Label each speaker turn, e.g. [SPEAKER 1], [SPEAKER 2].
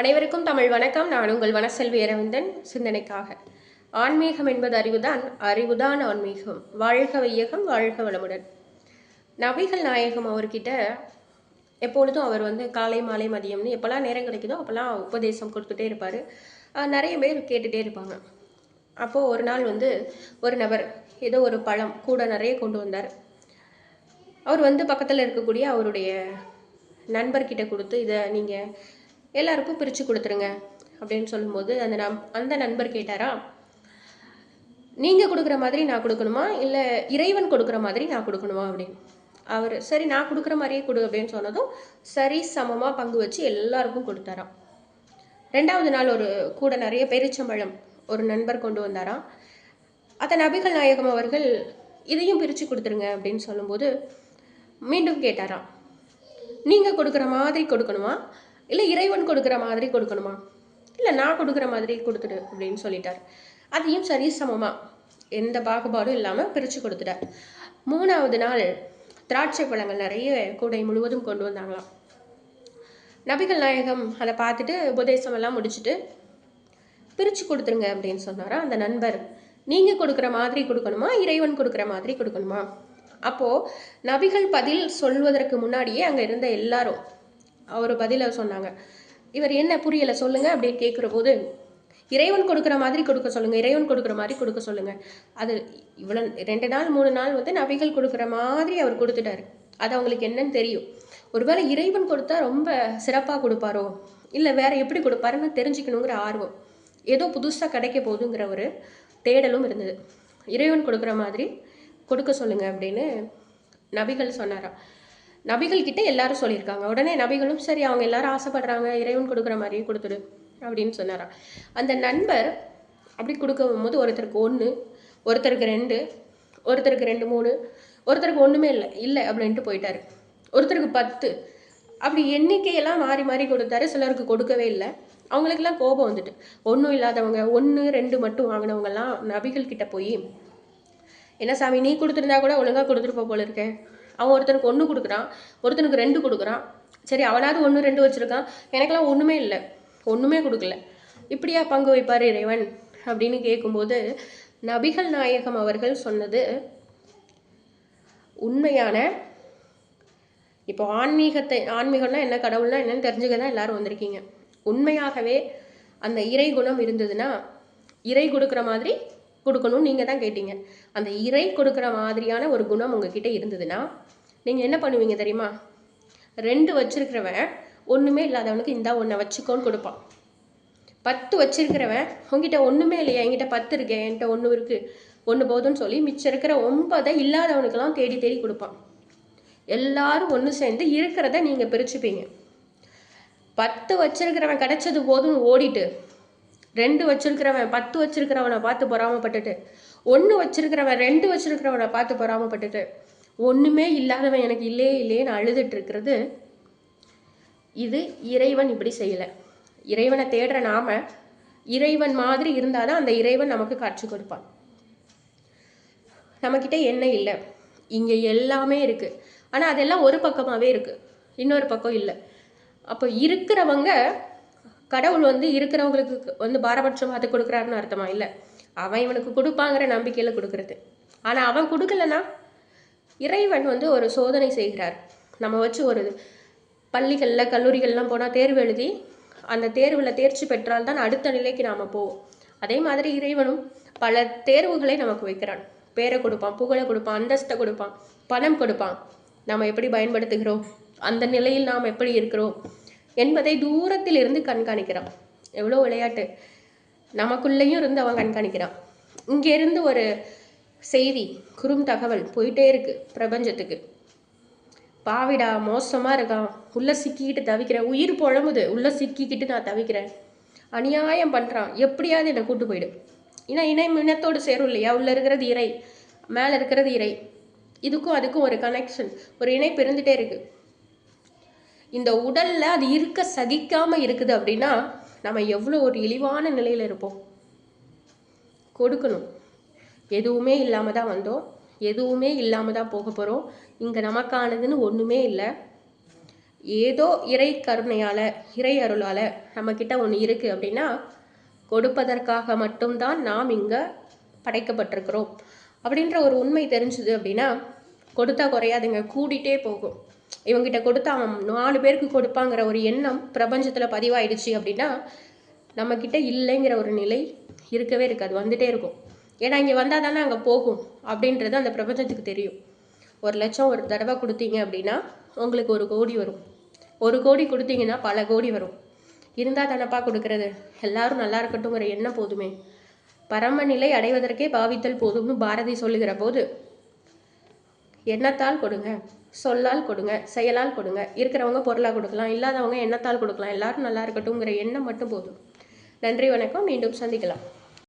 [SPEAKER 1] அனைவருக்கும் தமிழ் வணக்கம். நான் உங்கள் வனசெல்வி அரவிந்தன் சிந்தனைக்காக. ஆன்மீகம் என்பது அறிவுதான். அறிவுதான் ஆன்மீகம். வாழ்க வையகம் வாழ்க வளமுடன். நபிகள் நாயகம் அவர்கிட்ட எப்பொழுதும் அவர் வந்து காலை மாலை மதியம்னு எப்போல்லாம் நேரம் கிடைக்குதோ அப்போல்லாம் உபதேசம் கொடுத்துட்டே இருப்பார். நிறைய பேர் கேட்டுகிட்டே இருப்பாங்க. அப்போது ஒரு நாள் வந்து ஒரு நபர் ஏதோ ஒரு பழம் கூட நிறைய கொண்டு வந்தார். அவர் வந்து பக்கத்தில் இருக்கக்கூடிய அவருடைய நண்பர்கிட்ட கொடுத்து இதை நீங்கள் எல்லாருக்கும் பிரித்து கொடுத்துருங்க அப்படின்னு சொல்லும்போது அந்த நம் அந்த நண்பர் கேட்டாரா நீங்கள் கொடுக்குற மாதிரி நான் கொடுக்கணுமா? இல்லை இறைவன் கொடுக்குற மாதிரி நான் கொடுக்கணுமா? அப்படின்னு. அவர் சரி நான் கொடுக்குற மாதிரியே கொடு அப்படின்னு சொன்னதும் சரி சமமாக பங்கு வச்சு எல்லாருக்கும் கொடுத்தாராம். ரெண்டாவது நாள் ஒரு கூட நிறைய பெருச்சம்பழம் ஒரு நண்பர் கொண்டு வந்தாராம். அதை நபிகள் நாயகம் அவர்கள் இதையும் பிரித்து கொடுத்துருங்க அப்படின்னு சொல்லும்போது மீண்டும் கேட்டாராம். நீங்கள் கொடுக்குற மாதிரி கொடுக்கணுமா? இல்லை இறைவன் கொடுக்குற மாதிரி கொடுக்கணுமா? இல்லை நான் கொடுக்குற மாதிரி கொடுத்துடு அப்படின்னு சொல்லிட்டார். அதையும் சரி சமமாக எந்த பாகுபாடும் இல்லாமல் பிரித்து கொடுத்துட்டார். மூணாவது நாள் திராட்சை பழங்கள் நிறைய கூடை முழுவதும் கொண்டு வந்தாங்களாம். நபிகள் நாயகம் அதை பார்த்துட்டு உபதேசம் எல்லாம் முடிச்சுட்டு பிரித்து கொடுத்துருங்க அப்படின்னு சொன்னாரா அந்த நண்பர். நீங்கள் கொடுக்குற மாதிரி கொடுக்கணுமா? இறைவன் கொடுக்குற மாதிரி கொடுக்கணுமா? அப்போது நபிகள் பதில் சொல்வதற்கு முன்னாடியே அங்கே இருந்த எல்லாரும் அவர் பதிலை சொன்னாங்க. இவர் என்ன புரியலை சொல்லுங்க அப்படின்னு கேட்குற போது இறைவன் கொடுக்குற மாதிரி கொடுக்க சொல்லுங்க இறைவன் கொடுக்குற மாதிரி கொடுக்க சொல்லுங்க. அது இவ்வளோ ரெண்டு நாள் மூணு நாள் வந்து நபிகள் கொடுக்குற மாதிரி அவர் கொடுத்துட்டாரு. அது அவங்களுக்கு என்னன்னு தெரியும். ஒருவேளை இறைவன் கொடுத்தா ரொம்ப சிறப்பாக கொடுப்பாரோ? இல்லை வேற எப்படி கொடுப்பாருன்னு தெரிஞ்சுக்கணுங்கிற ஆர்வம். ஏதோ புதுசாக கிடைக்க போகுதுங்கிற ஒரு தேடலும் இருந்தது. இறைவன் கொடுக்குற மாதிரி கொடுக்க சொல்லுங்க அப்படின்னு நபிகள் சொன்னாராம். நபிகள் கிட்ட எல்லாரும் சொல்லியிருக்காங்க. உடனே நபிகளும் சரி அவங்க எல்லாரும் ஆசைப்படுறாங்க. இறைவன் கொடுக்குற மாதிரியும் கொடுத்துடு அப்படின்னு சொன்னாராம். அந்த நண்பர் அப்படி கொடுக்கும் போது ஒருத்தருக்கு ஒன்று ஒருத்தருக்கு ரெண்டு ஒருத்தருக்கு ரெண்டு மூணு ஒருத்தருக்கு ஒன்றுமே இல்லை இல்லை அப்படின்ட்டு போயிட்டாரு. ஒருத்தருக்கு பத்து. அப்படி எண்ணிக்கையெல்லாம் மாறி மாறி கொடுத்தாரு. சிலருக்கு கொடுக்கவே இல்லை. அவங்களுக்கெல்லாம் கோபம் வந்துட்டு. ஒன்றும் இல்லாதவங்க ஒன்று ரெண்டு மட்டும் வாங்கினவங்கெல்லாம் நபிகள் கிட்ட போய் என்ன சாமி நீ கொடுத்துருந்தா கூட ஒழுங்காக கொடுத்துருப்ப போல இருக்கேன் அவன் ஒருத்தனுக்கு ஒன்று கொடுக்குறான் ஒருத்தனுக்கு ரெண்டு கொடுக்குறான். சரி அவனாவது ஒன்று ரெண்டு வச்சுருக்கான். எனக்கெல்லாம் ஒன்றுமே இல்லை. ஒன்றுமே கொடுக்கல. இப்படியா பங்கு வைப்பார் இறைவன்? அப்படின்னு கேட்கும்போது நபிகள் நாயகம் அவர்கள் சொன்னது உண்மையான இப்போ ஆன்மீகத்தை ஆன்மீகம்னா என்ன கடவுள்னா என்னன்னு தெரிஞ்சுக்க தான் எல்லாரும் வந்திருக்கீங்க. உண்மையாகவே அந்த இறை குணம் இருந்ததுன்னா இறை கொடுக்குற மாதிரி கொடுக்கணும்னு நீங்கள் தான் கேட்டீங்க. அந்த இறை கொடுக்குற மாதிரியான ஒரு குணம் உங்ககிட்ட இருந்ததுன்னா நீங்கள் என்ன பண்ணுவீங்க தெரியுமா? ரெண்டு வச்சிருக்கிறவன் ஒன்றுமே இல்லாதவனுக்கு இந்தா ஒன்றை வச்சுக்கோன்னு கொடுப்பான். பத்து வச்சிருக்கிறவன் உங்ககிட்ட ஒன்றுமே இல்லையா? என்கிட்ட பத்து இருக்கு என்கிட்ட ஒன்று இருக்கு ஒன்று போதும்னு சொல்லி மிச்சம் இருக்கிற ஒன்பதை இல்லாதவனுக்கெல்லாம் தேடி தேடி கொடுப்பான். எல்லாரும் ஒன்று சேர்ந்து இருக்கிறத நீங்கள் பிரிச்சுப்பீங்க. பத்து வச்சிருக்கிறவன் கிடைச்சது போதும் ஓடிட்டு ரெண்டு வச்சிருக்கிறவன் பத்து வச்சிருக்கிறவனை பார்த்து பொறாமப்பட்டுட்டு ஒன்று வச்சிருக்கிறவன் ரெண்டு வச்சிருக்கிறவனை பார்த்து பொறாமப்பட்டுட்டு ஒன்றுமே இல்லாதவன் எனக்கு இல்லையே இல்லையேன்னு அழுதுட்டு இருக்கிறது இது இறைவன் இப்படி செய்யலை. இறைவனை தேடுற நாம இறைவன் மாதிரி இருந்தால் தான் அந்த இறைவன் நமக்கு காட்சி கொடுப்பான். நம்மக்கிட்ட என்ன இல்லை? இங்கே எல்லாமே இருக்குது ஆனால் அதெல்லாம் ஒரு பக்கமாகவே இருக்குது இன்னொரு பக்கம் இல்லை. அப்போ இருக்கிறவங்க கடவுள் வந்து இருக்கிறவங்களுக்கு வந்து பாரபட்சம் பார்த்து கொடுக்குறாருன்னு அர்த்தமா? இல்லை. அவன் இவனுக்கு கொடுப்பாங்கிற நம்பிக்கையில் கொடுக்கறது. ஆனால் அவன் கொடுக்கலனா இறைவன் வந்து ஒரு சோதனை செய்கிறார். நம்ம வச்சு ஒரு பள்ளிகளில் கல்லூரிகள்லாம் போனால் தேர்வு எழுதி அந்த தேர்வில் தேர்ச்சி பெற்றால்தான் அடுத்த நிலைக்கு நாம் போவோம். அதே மாதிரி இறைவனும் பல தேர்வுகளை நமக்கு வைக்கிறான். பேரை கொடுப்பான் புகழை கொடுப்பான் அந்தஸ்தை கொடுப்பான் பணம் கொடுப்பான். நம்ம எப்படி பயன்படுத்துகிறோம்? அந்த நிலையில் நாம் எப்படி இருக்கிறோம்? என்பதை தூரத்தில் இருந்து கண்காணிக்கிறான். எவ்வளோ விளையாட்டு. நமக்குள்ளேயும் இருந்து அவன் கண்காணிக்கிறான். இங்கேருந்து ஒரு செய்தி குறும் தகவல் போயிட்டே இருக்கு பிரபஞ்சத்துக்கு. பாவிடா மோசமாக இருக்கான். உள்ளே சிக்கிக்கிட்டு தவிக்கிறேன் உயிர் புழம்புது உள்ளே சிக்கிக்கிட்டு நான் தவிக்கிறேன். அநியாயம் பண்ணுறான் எப்படியாவது என்னை கூட்டு போயிடு. ஏன்னா இணை இனத்தோடு சேரும் இல்லையா? உள்ளே இருக்கிறது இறை மேலே இருக்கிறது இறை. இதுக்கும் அதுக்கும் ஒரு கனெக்ஷன் ஒரு இணைப்பு இருந்துகிட்டே இருக்குது இந்த உடலில் அது இருக்க சகிக்காமல் இருக்குது அப்படின்னா நம்ம எவ்வளோ ஒரு இழிவான நிலையில் இருப்போம். கொடுக்கணும். எதுவுமே இல்லாமல் தான் வந்தோம். எதுவுமே இல்லாமல் தான் போக போகிறோம் இங்கே நமக்கானதுன்னு ஒன்றுமே இல்லை. ஏதோ இறை கருணையால் இறை அருளால் நம்மக்கிட்ட ஒன்று இருக்குது அப்படின்னா கொடுப்பதற்காக மட்டும்தான் நாம் இங்கே படைக்கப்பட்டிருக்கிறோம். அப்படின்ற ஒரு உண்மை தெரிஞ்சுது அப்படின்னா கொடுத்தா குறையாதுங்க. கூடிட்டே போகும். இவங்ககிட்ட கொடுத்தா அவன் நாலு பேருக்கு கொடுப்பாங்கிற ஒரு எண்ணம் பிரபஞ்சத்தில் பதிவாயிடுச்சு அப்படின்னா நம்மக்கிட்ட இல்லைங்கிற ஒரு நிலை இருக்கவே இருக்காது வந்துட்டே இருக்கும். ஏன்னா இங்கே வந்தால் தானே அங்கே போகும் அப்படின்றது அந்த பிரபஞ்சத்துக்கு தெரியும். ஒரு லட்சம் ஒரு தடவை கொடுத்தீங்க அப்படின்னா உங்களுக்கு ஒரு கோடி வரும். ஒரு கோடி கொடுத்தீங்கன்னா பல கோடி வரும். இருந்தால் தானப்பா கொடுக்கறது? எல்லாரும் நல்லா இருக்கட்டும்ங்கிற எண்ணம் போதுமே. பரமநிலை அடைவதற்கே பாவித்தல் போதும்னு பாரதி சொல்லுகிற போது எண்ணத்தால் கொடுங்க சொல்லால் கொடுங்க செயலால் கொடுங்க. இருக்கிறவங்க பொருளாக கொடுக்கலாம் இல்லாதவங்க எண்ணத்தால் கொடுக்கலாம். எல்லாரும் நல்லா இருக்கட்டும்ங்கிற எண்ணம் மட்டும் போதும். நன்றி வணக்கம். மீண்டும் சந்திக்கலாம்.